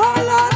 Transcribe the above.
হলো